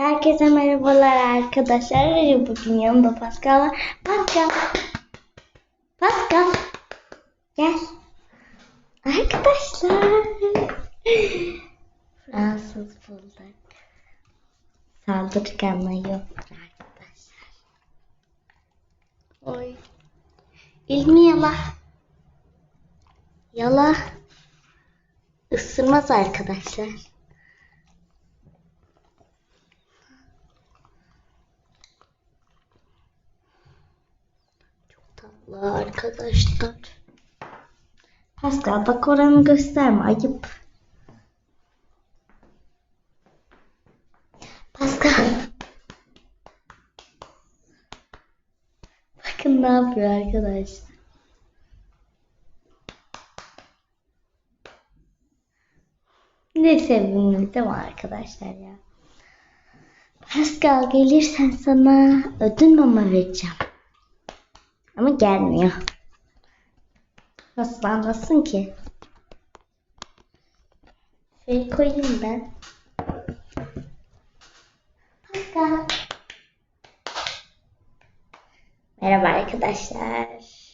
Herkese merhabalar arkadaşlar. Bugün yanımda Pascal var. Pascal. Pascal. Gel. Arkadaşlar. Fransız bulduk. Saldırganlığı yok arkadaşlar. Oy. İlmi yala. Yala. Isırmaz arkadaşlar. Tatlı arkadaşlar. Pascal bak oranı gösterme ayıp. Pascal. Bakın ne yapıyor arkadaşlar. Ne sevimli değil mi arkadaşlar ya? Pascal gelirsen sana ödül mama vereceğim. Ama gelmiyor. Nasıl anlasın ki? Şey koyayım ben. Merhaba arkadaşlar.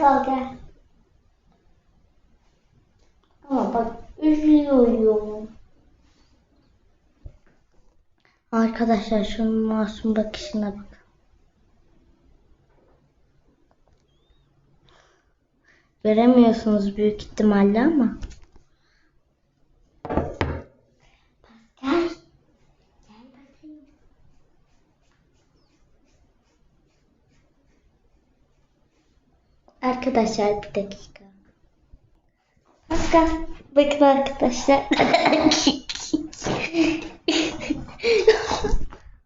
Gel. Ama bak üzülüyorum. Arkadaşlar şunun masum bakışına bak. Göremiyorsunuz büyük ihtimalle ama. Arkadaşlar bir dakika. Pascal. Bakın arkadaşlar.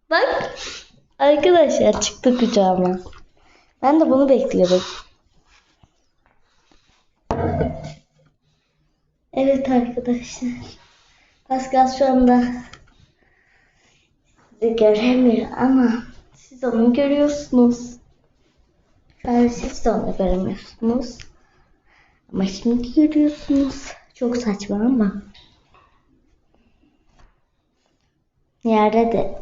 Bak. Arkadaşlar çıktı kucağıma. Ben de bunu bekliyordum. Evet arkadaşlar. Pascal şu anda sizi göremiyor ama siz onu görüyorsunuz. An siz de onu göremiyorsunuz. Ama şimdi görüyorsunuz. Çok saçma ama. Yerde de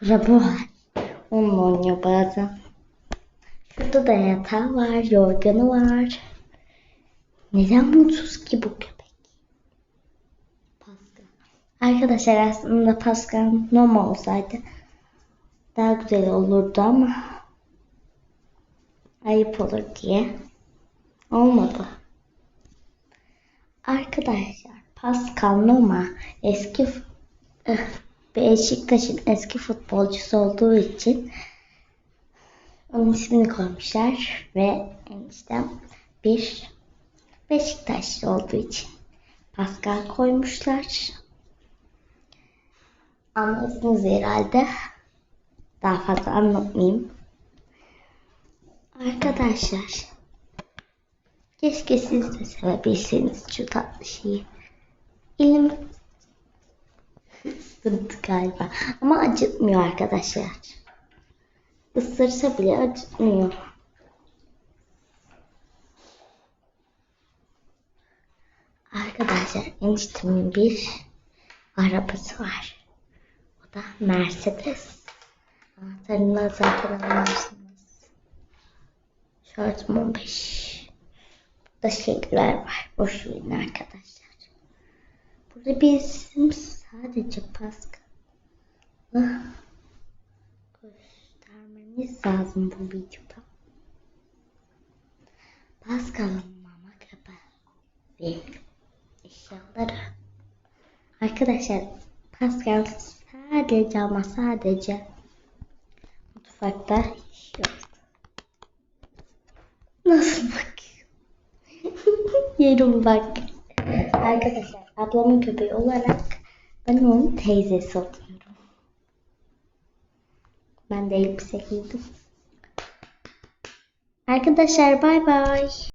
çorabı var. Onunla oynuyor bazen. Şurada da yatağı var, yorganı var. Neden mutsuz ki bu köpek? Pascal. Arkadaşlar aslında Pascal normal olsaydı daha güzel olurdu ama ayıp olur diye olmadı. Arkadaşlar Pascal Noma eski eh, Beşiktaş'ın eski futbolcusu olduğu için onun ismini koymuşlar ve eniştem bir Beşiktaşlı olduğu için Pascal koymuşlar. Anladınız herhalde. Daha fazla anlatmayayım. Arkadaşlar keşke siz de sevebilseniz şu tatlı şeyi. Elim ısırdı galiba. Ama acıtmıyor arkadaşlar. Isırsa bile acıtmıyor. Arkadaşlar eniştemin bir arabası var. O da Mercedes. Anahtarını zaten anlarsınız. Şarjım 15. Burada şeyler var. Boş verin arkadaşlar. Burada bizim sadece Pascal'ı göstermemiz lazım bu videoda. Pascal'ın mama köpeği ve eşyaları. Arkadaşlar Pascal sadece ama sadece mutfakta yaşıyor. Nasıl bakıyor? Yerim bak. Arkadaşlar ablamın köpeği olarak ben onun teyzesi oluyorum. Ben de elbise giydim. Arkadaşlar bay bay.